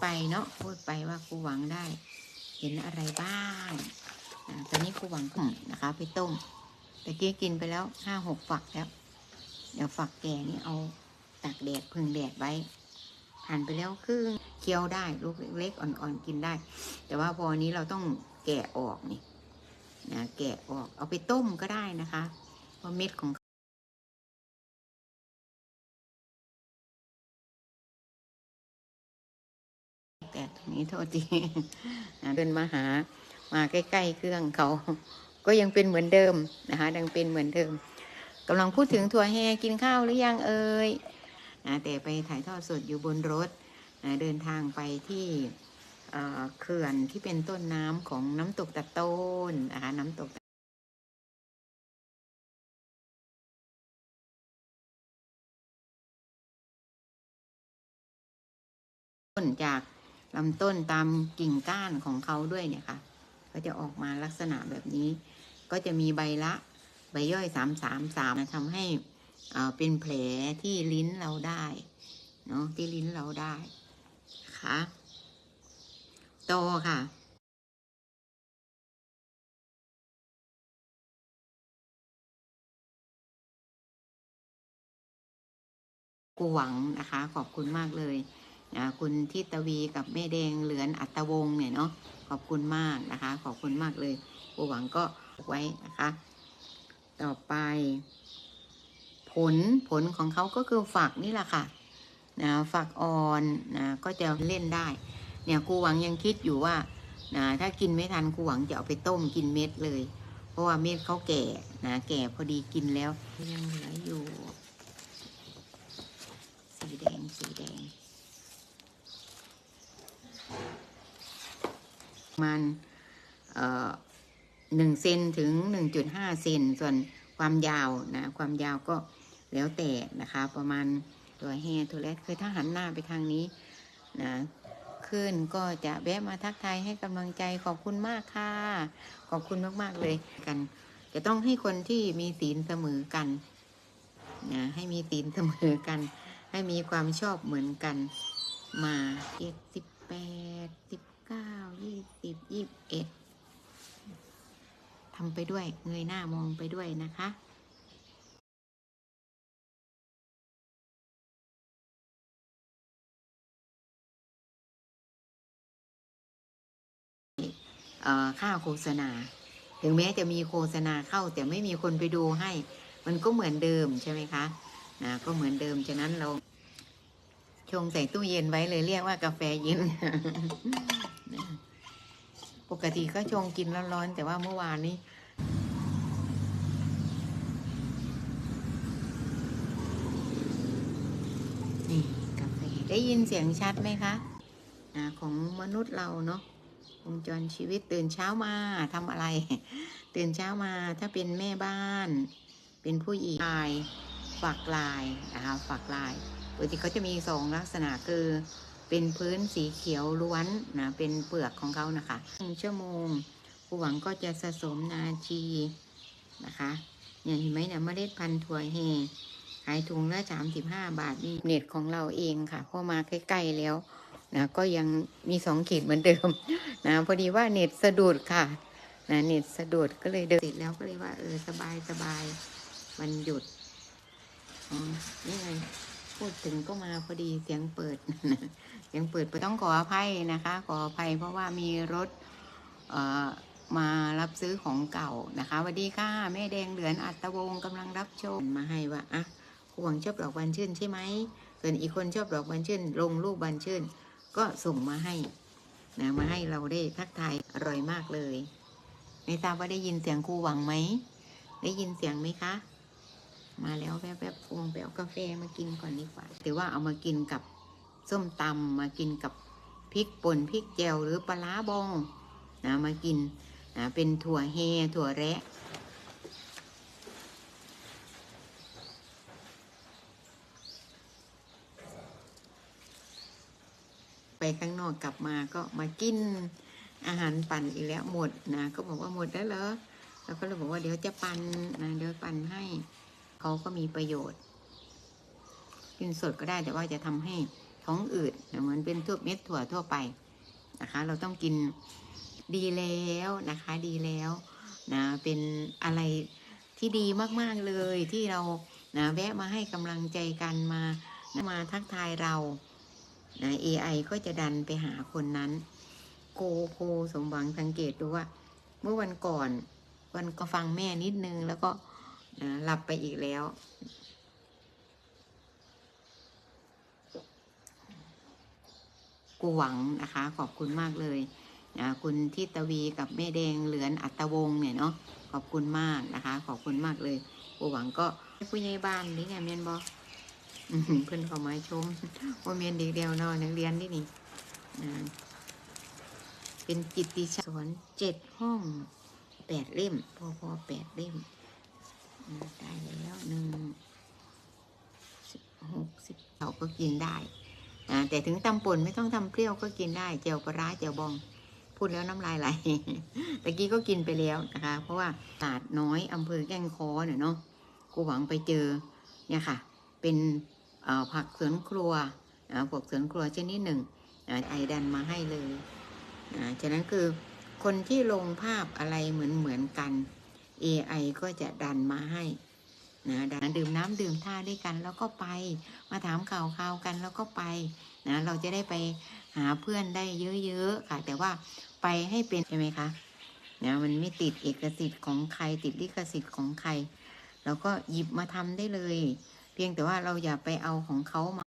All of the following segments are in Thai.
ไปเนาะพูดไปว่าครูหวังได้ เห็นอะไรบ้างอตอนนี้ครูหวังนะคะไปต้มตะกี้กินไปแล้วห้าหกฝักแล้ว เดี๋ยวฝักแก่นี่เอาตากแดดพึ่งแดดไว้หั่นไปแล้วครึ่งเคี้ยวได้ลูกเล็กๆอ่อนๆกินได้ แต่ว่าพอนี้เราต้องแกะออกนี่นะแกะออกเอาไปต้มก็ได้นะคะเพราะเม็ดของ โทษทีเดินมาหามาใกล้ ๆ เครื่องเขา ก็ยังเป็นเหมือนเดิมนะคะยังเป็นเหมือนเดิมกำลังพูดถึงถั่วแฮกินข้าวหรือยังเอ่ยนะแต่ไปถ่ายทอดสดอยู่บนรถนะเดินทางไปที่เขื่อนที่เป็นต้นน้ำของน้ำตกตะโต้นนะคะน้ำตกต้นจาก ลำต้นตามกิ่งก้านของเขาด้วยเนี่ยค่ะ ก็จะออกมาลักษณะแบบนี้ ก็จะมีใบละใบย่อยสามสามสามนะทำให้อ่าเป็นแผลที่ลิ้นเราได้เนาะที่ลิ้นเราได้ค่ะโตค่ะกูหวังนะคะ ขอบคุณมากเลย นะคุณทิตวีกับแม่แดงเหลือนอัตวงศ์เนี่ยเนาะขอบคุณมากนะคะ ขอบคุณมากเลยกูหวังก็ไว้นะคะ ต่อไป ผลผลของเขาก็คือฝักนี่แหละค่ะนะฝักอ่อนนะก็จะเล่นได้ เนี่ยครูหวังยังคิดอยู่ว่านะถ้ากินไม่ทันครูหวังจะเอาไปต้มกินเม็ดเลย เพราะว่าเม็ดเขาแก่นะแก่พอดีกินแล้วยังเหลืออยู่ สีแดง สีแดง ประมันหนึ่งเซนถึงหนึ่งจุดห้าเซนส่วนความยาวนะความยาวก็แล้วแต่นะคะ ประมาณตัวแฮตัวแรกคือถ้าหันหน้าไปทางนี้นะขึ้นก็จะแวะมาทักทายให้กำลังใจขอบคุณมากค่ะ ขอบคุณมาก ๆ เลยกัน จะต้องให้คนที่มีศีลเสมอกันนะให้มีศีลเสมอกัน ให้มีความชอบเหมือนกันมาเจ็ดสิบแปด ยี่สิบเอ็ดทำไปด้วย เงยหน้ามองไปด้วยนะคะค่าโฆษณา ถึงแม้จะมีโฆษณาเข้าแต่ไม่มีคนไปดูให้ มันก็เหมือนเดิมใช่ไหมคะนะก็เหมือนเดิมฉะนั้นเรา ชงใส่ตู้เย็นไว้เลยเรียกว่ากาแฟเย็น ปกติก็ชงกินร้อนๆแต่ว่าเมื่อวานนี้นี่กาแฟได้ยินเสียงชัดไหมคะนะของมนุษย์เราเนาะวงจรชีวิตตื่นเช้ามาทำอะไร ตื่นเช้ามาถ้าเป็นแม่บ้าน เป็นผู้หญิงลายฝักลายนะคะฝักลายปกติเขาจะมีสองลักษณะคือ เป็นพื้นสีเขียวล้วนนะเป็นเปลือกของเขานะคะหนึ่งชั่วโมงผู้หวังก็จะสะสมนาทีนะคะเนี่ยเห็นไหมเนี่ยเมล็ดพันธุ์ถั่วเฮขายถุงละสามสิบห้าบาทนี่เน็ตของเราเองค่ะพอมาใกล้ๆแล้วนะก็ยังมีสองขีดเหมือนเดิมนะพอดีว่าเน็ตสะดุดค่ะนะเน็ตสะดุดก็เลยเดินเสร็จแล้วก็เลยว่าเออสบายสบายวันหยุดอ๋อนี่ไง พูดถึงก็มาพอดีเสียงเปิด เสียงเปิดต้องขออภัยนะคะ ขออภัยเพราะว่ามีรถมารับซื้อของเก่านะคะสวัสดีค่ะ แม่แดงเหลือนอัตวงศ์กำลังรับชมมาให้ว่าอะห่วงชอบดอกบานชื่นใช่ไหมส่วนอีกคนชอบดอกบานชื่น ลงรูปบานชื่น ก็ส่งมาให้นะมาให้เราได้ทักทายอร่อยมากเลย ไม่ทราบว่าได้ยินเสียงครูหวังไหม ได้ยินเสียงไหมคะ มาแล้วแวบๆวงไปเอากาแฟมากินก่อนดีกว่าถือว่าเอามากินกับส้มตำมากินกับพริกป่นพริกแจวหรือปลาร้าบองนะมากินนะเป็นถั่วเฮถั่วแระไปข้างนอกกลับมาก็มากินอาหารปั่นอีกแล้วหมดนะก็บอกว่าหมดแล้วเหรอแล้วก็เลยบอกว่าเดี๋ยวจะปั่นนะเดี๋ยวปั่นให้ เขาก็มีประโยชน์กินสดก็ได้แต่ว่าจะทำให้ท้องอืดเหมือนเป็นทั่วเม็ดถั่วทั่วไปนะคะ เราต้องกินดีแล้วนะคะดีแล้วนะเป็นอะไรที่ดีมากๆเลยที่เรานะแวะมาให้กำลังใจกันมานะมาทักทายเรานะ AI ก็จะดันไปหาคนนั้น โกโกสมหวังสังเกตดูว่า เมื่อวันก่อนวันก็ฟังแม่นิดนึงแล้วก็ หลับไปอีกแล้ว กูหวังนะคะ ขอบคุณมากเลยนะคุณทิตวีกับแม่แดงเหลือนอัตวงศ์เนี่ยเนาะขอบคุณมากนะคะ ขอบคุณมากเลยกูหวังก็ผู้ใหญ่บ้านนี่ไงเมียนบอเพื่อนเขามาชมว่าเมียนเด็กเดียวนาะนักเรียนนี่นี่เป็นจิตติสอนเจ็ดห้องแปดเล่มพอพอแปดเล่ม ได้แล้วหนึ่งสิบหกสิบเขาก็กินได้แต่ถึงตำป่นไม่ต้องทำเปรี้ยวก็กินได้เจียวปลาร้าเจียวบอง พูดแล้วน้ำลายไหลตะกี้ก็กินไปแล้วนะคะ เพราะว่าตลาดน้อยอำเภอแก้งคอเนี่ยเนาะกูหวังไปเจอเนี่ยค่ะ เป็นผักสวนครัวอ่าพวกสวนครัวชนิดหนึ่งไอดันมาให้เลยฉะนั้นคือคนที่ลงภาพอะไรเหมือนเหมือนกัน AI ก็จะดันมาให้นะดันดื่มน้ำดื่มท่าด้วยกันแล้วก็ไป มาถามข่าวข่าวกันแล้วก็ไปนะเราจะได้ไปหาเพื่อนได้เยอะๆค่ะ แต่ว่าไปให้เป็นใช่ไหมคะนะมันไม่ติดเอกสิทธิ์ของใครติดลิขสิทธิ์ของใครเราก็หยิบมาทำได้เลย เพียงแต่ว่าเราอย่าไปเอาของเขามา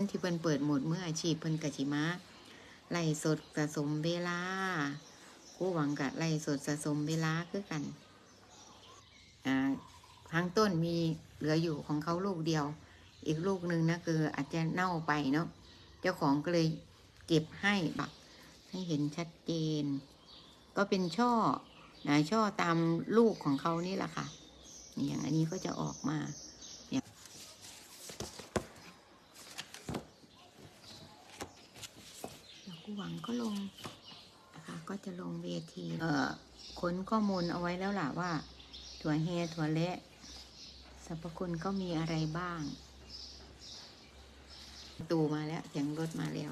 ที่เพิ่นเปิดโหมดเมื่ออาชีพเพิ่นกะชิมาไล่สดสะสมเวลาผู้หวังกะไล่สดสะสมเวลาคือกันอ่าทั้งต้นมีเหลืออยู่ของเขาลูกเดียว อีกลูกหนึ่งนะคืออาจจะเน่าไปเนาะเจ้าของก็เลยเก็บให้บัก ให้เห็นชัดเจน ก็เป็นช่อนะช่อตามลูกของเขานี่แหละค่ะอย่างอันนี้ก็จะออกมา แล้วผู้หวัง ก็ลงนะคะก็จะลงเวทีเอ่อค้นข้อมูลเอาไว้แล้วล่ะว่า ถั่วแฮถั่วเละสรรพคุณก็มีอะไรบ้างประตูมาแล้วเสียงรถมาแล้ว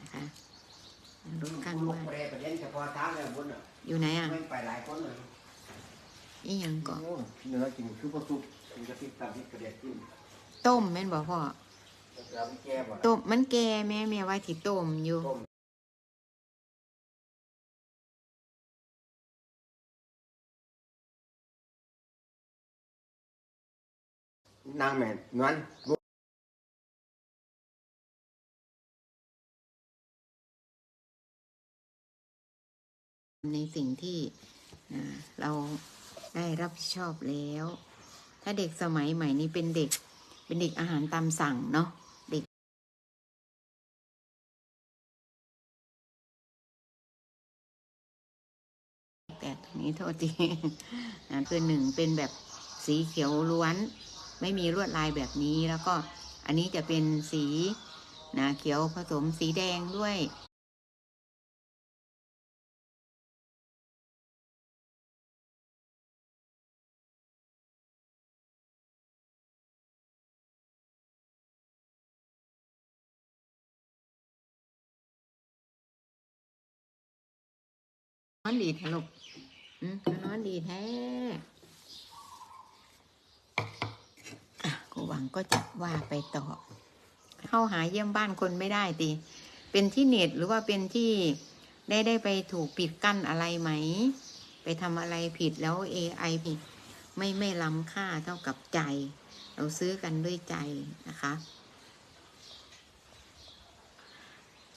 นะคะรถข้างลูกบ้านเปรย์ประเด็นเฉพาะทางเลยบุญอะอยู่ไหนอะไม่ไปหลายคนเลยอีหยังเกาะเนื้อกินคือปลาซุปกินกะทิตามที่กระเด็ดขึ้นต้มแม่นบอกพ่อแล้วแก้บ่ต้มมันแก่แม่แม่ไว้ที่ต้มอยู่ นางแม่นวลในสิ่งที่เราได้รับผิดชอบแล้ว ถ้าเด็กสมัยใหม่นี้เป็นเด็ก เป็นเด็กอาหารตามสั่งเนาะเด็ก แต่ตรงนี้โทษทีอ่าคือหนึ่งเป็นแบบสีเขียวล้วน ไม่มีลวดลายแบบนี้แล้วก็อันนี้จะเป็นสีนะเขียวผสมสีแดงด้วยนอนดีแท้ลูกอืมนอนดีแท้อะกูหวั งก็จะว่าไปต่อ เข้าหาเยี่ยมบ้านคนไม่ได้ตีเป็นที่เน็ตหรือว่าเป็นที่ได้ได้ไปถูกปิดกั้นอะไรไหม ไปทำอะไรผิดแล้ว AI ผิดไม่ไม่ล้ำค่าเท่ากับใจ เราซื้อกันด้วยใจนะคะ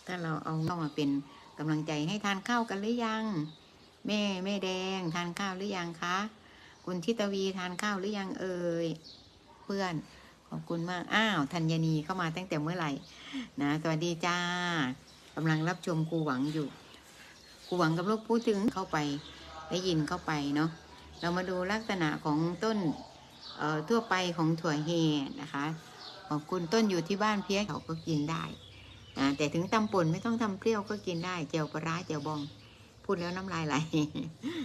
ถ้าเราเอาเข้ามาเป็นกำลังใจให้ทานข้าวกันหรือยัง แม่แม่แดงทานข้าวหรือยังคะ คุณทิตวีทานข้าวหรือยังเอ่ยเพื่อน ขอบคุณมาก อ้าวธัญณีเข้ามาตั้งแต่เมื่อไหร่ นะ สวัสดีจ้ากำลังรับชมครูหวังอยู่ครูหวังกับลูกพูดถึงเข้าไปได้ยินเข้าไปเนาะเรามาดูลักษณะของต้นเอ่อทั่วไปของถั่วเฮนะคะ ขอบคุณต้นอยู่ที่บ้านเพียเขาก็กินได้อ่าแต่ถึงตำป่นไม่ต้องทำเปรี้ยวก็กินได้เจียวปลาร้าเจียวบอง พูดแล้วน้ำลายไหล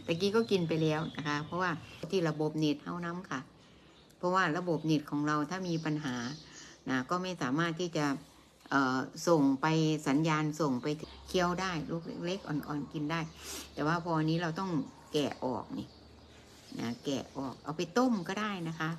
ตะกี้ก็กินไปแล้วนะคะ เพราะว่าที่ระบบเน็ตเท่าน้ำค่ะ เพราะว่าระบบเน็ตของเราถ้ามีปัญหานะก็ไม่สามารถที่จะส่งไปสัญญาณส่งไปเคี้ยวได้ลูกเล็กๆอ่อนๆกินได้ แต่ว่าพอนี้เราต้องแกะออกนี่นะแกะออกเอาไปต้มก็ได้นะคะ